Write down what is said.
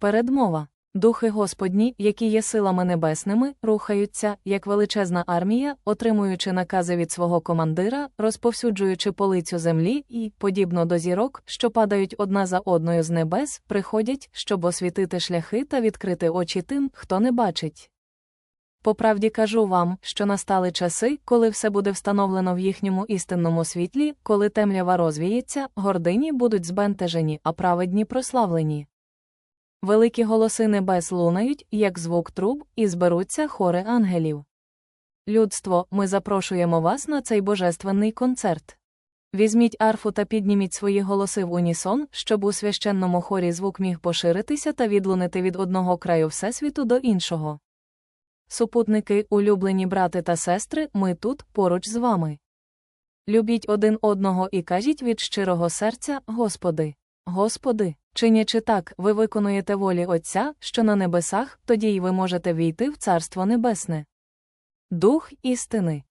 Передмова. Духи Господні, які є силами небесними, рухаються, як величезна армія, отримуючи накази від свого командира, розповсюджуючи полицю землі і, подібно до зірок, що падають одна за одною з небес, приходять, щоб освітити шляхи та відкрити очі тим, хто не бачить. По правді кажу вам, що настали часи, коли все буде встановлено в їхньому істинному світлі, коли темрява розвіється, гордині будуть збентежені, а праведні прославлені. Великі голоси небес лунають, як звук труб, і зберуться хори ангелів. Людство, ми запрошуємо вас на цей божественний концерт. Візьміть арфу та підніміть свої голоси в унісон, щоб у священному хорі звук міг поширитися та відлунити від одного краю Всесвіту до іншого. Супутники, улюблені брати та сестри, ми тут, поруч з вами. Любіть один одного і кажіть від щирого серця, Господи. Господи, чинячи так, ви виконуєте волі Отця, що на небесах, тоді й ви можете війти в Царство Небесне. Дух істини.